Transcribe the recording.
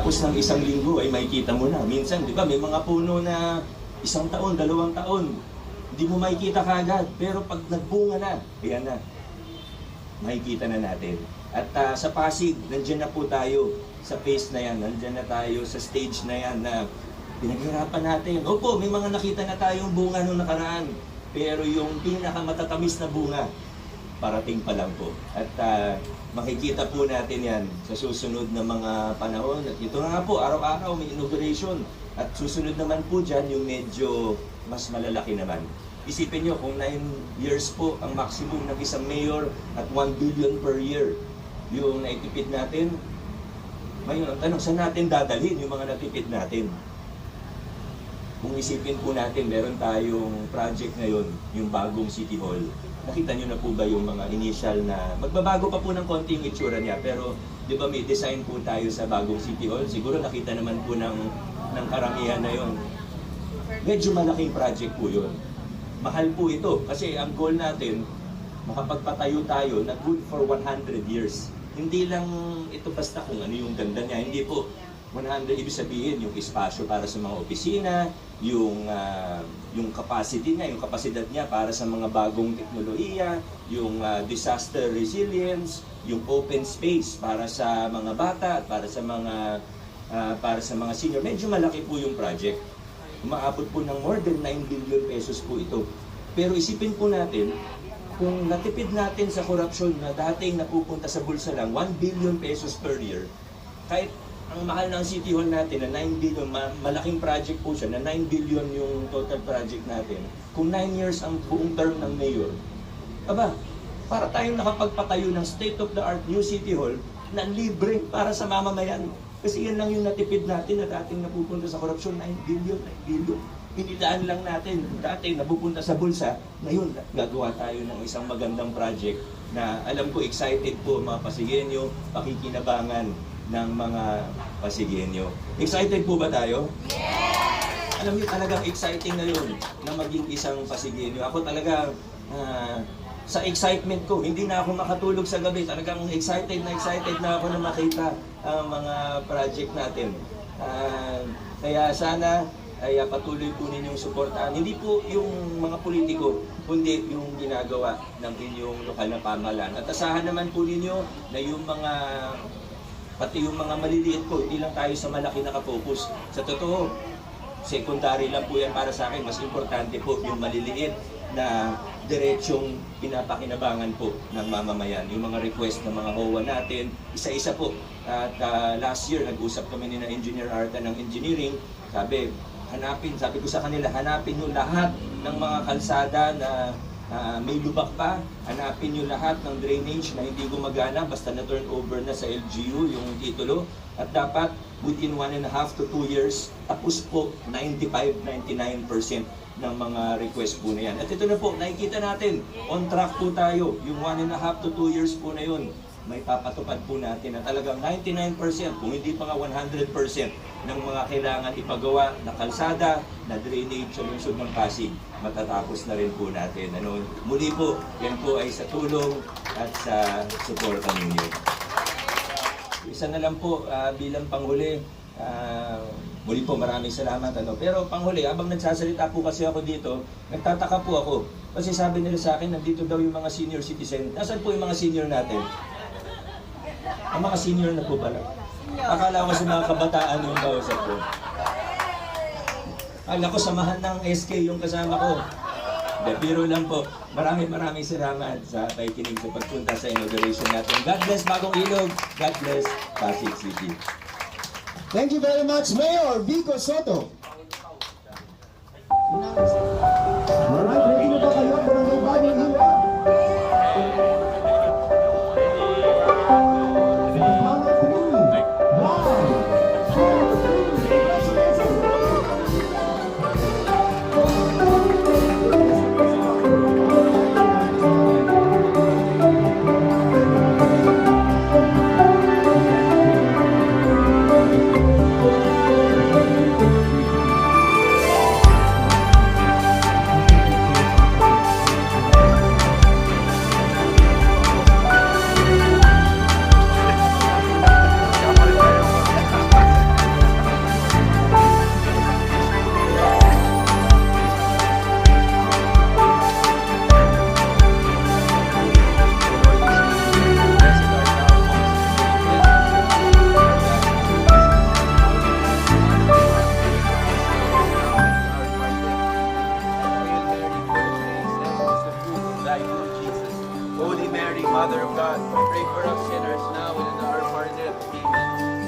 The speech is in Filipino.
pagkatapos ng isang linggo ay makikita mo na. Minsan, di ba, may mga puno na isang taon, dalawang taon, hindi mo makikita kagad. Pero pag nagbunga na, ayan na, makikita na natin. At ah, sa Pasig, nandiyan na po tayo sa phase na yan. Nandiyan na tayo sa stage na yan na pinaghirapan natin. Opo, may mga nakita na tayong bunga nung nakaraan. Pero yung pinakamatatamis na bunga, parating pa lang po. At ah, makikita po natin yan sa susunod na mga panahon. At ito nga po, araw-araw may inauguration. At susunod naman po dyan yung medyo mas malalaki naman. Isipin nyo, kung 9 years po ang maximum ng isang mayor at 1 billion per year yung naitipid natin, ngayon, ang tanong, saan natin dadalhin yung mga natipid natin? Kung isipin po natin, meron tayong project ngayon, yung bagong City Hall. Nakita nyo na po ba yung mga initial na, magbabago pa po ng konti yung itsura niya, pero di ba may design po tayo sa bagong City Hall? Siguro nakita naman po ng, ng karamihan na yon. Medyo malaking project po yun. Mahal po ito, kasi ang goal natin, makapagpatayo tayo na good for 100 years. Hindi lang ito basta kung ano yung ganda niya, hindi po 100 ibig sabihin yung espasyo para sa mga opisina, yung ah, yung capacity niya, yung kapasidad niya para sa mga bagong teknolohiya, yung ah, disaster resilience, yung open space para sa mga bata at para sa mga ah, para sa mga senior. Medyo malaki po yung project. Umaabot po ng more than 9 billion pesos po ito. Pero isipin po natin, kung natipid natin sa korupsyon na dating napupunta sa bulsa lang 1 billion pesos per year, kahit ang mahal ng City Hall natin na 9 billion, ma- malaking project po siya, na 9 billion yung total project natin, kung 9 years ang buong term ng mayor, aba, para tayong nakapagpatayo ng state-of-the-art new City Hall na libre para sa mamamayan. Kasi yan lang yung natipid natin na dating napupunta sa korupsyon, 9 billion, 9 billion. Pinilaan lang natin, dating napupunta sa bulsa, ngayon gagawa tayo ng isang magandang project na alam ko excited po mga Pasigenyo, pakikinabangan ng mga Pasigenyo. Excited po ba tayo? Alam niyo talagang exciting na yun na maging isang Pasigenyo. Ako talaga ah, sa excitement ko, hindi na ako makatulog sa gabi. Talagang excited na excited na ako na makita ang mga project natin. Ah, kaya sana ay ah, patuloy po ninyong suportahan. Hindi po yung mga politiko, kundi yung ginagawa ng inyong lokal na pamahalaan. At asahan naman po ninyo na yung mga pati yung mga maliliit po, hindi lang tayo sa malaki nakapokus. Sa totoo, secondary lang po yan para sa akin. Mas importante po yung maliliit na diretsong pinapakinabangan po ng mamamayan. Yung mga request ng mga HOA natin, isa-isa po. At ah, last year, nag-usap kami ni na Engineer Arta ng Engineering. Sabi, hanapin, sabi ko sa kanila, hanapin nyo lahat ng mga kalsada na Ah, may lubak pa, hanapin nyo lahat ng drainage na hindi gumagana basta na turn over na sa LGU yung titulo at dapat within one and a half to two years tapos po 95-99% ng mga request po na yan. At ito na po, nakikita natin, on track po tayo. Yung one and a half to two years po na yun, may papatupad po natin na talagang 99%, kung hindi pa nga 100% ng mga kailangan ipagawa na kalsada, na drainage sa lungsod ng Pasig, matatapos na rin po natin. Ano, muli po, yan po ay sa tulong at sa suporta ninyo. Isa na lang po ah, bilang panghuli. ah, muli po maraming salamat. Ano. Pero panghuli, habang nagsasalita po kasi ako dito, nagtataka po ako. Kasi sabi nila sa akin, nandito daw yung mga senior citizen. Nasaan po yung mga senior natin? Ang mga senior na po pala. Akala ko sa mga kabataan yung kausap ko. Akala ko samahan ng SK yung kasama ko. De, biro lang po. Maraming maraming salamat sa pakikinig sa pagpunta sa inauguration natin. God bless Bagong Ilog. God bless Pasig City. Thank you very much, Mayor Vico Soto. Holy Mary, Mother of God, pray for us sinners now and in the hour of our death. Amen.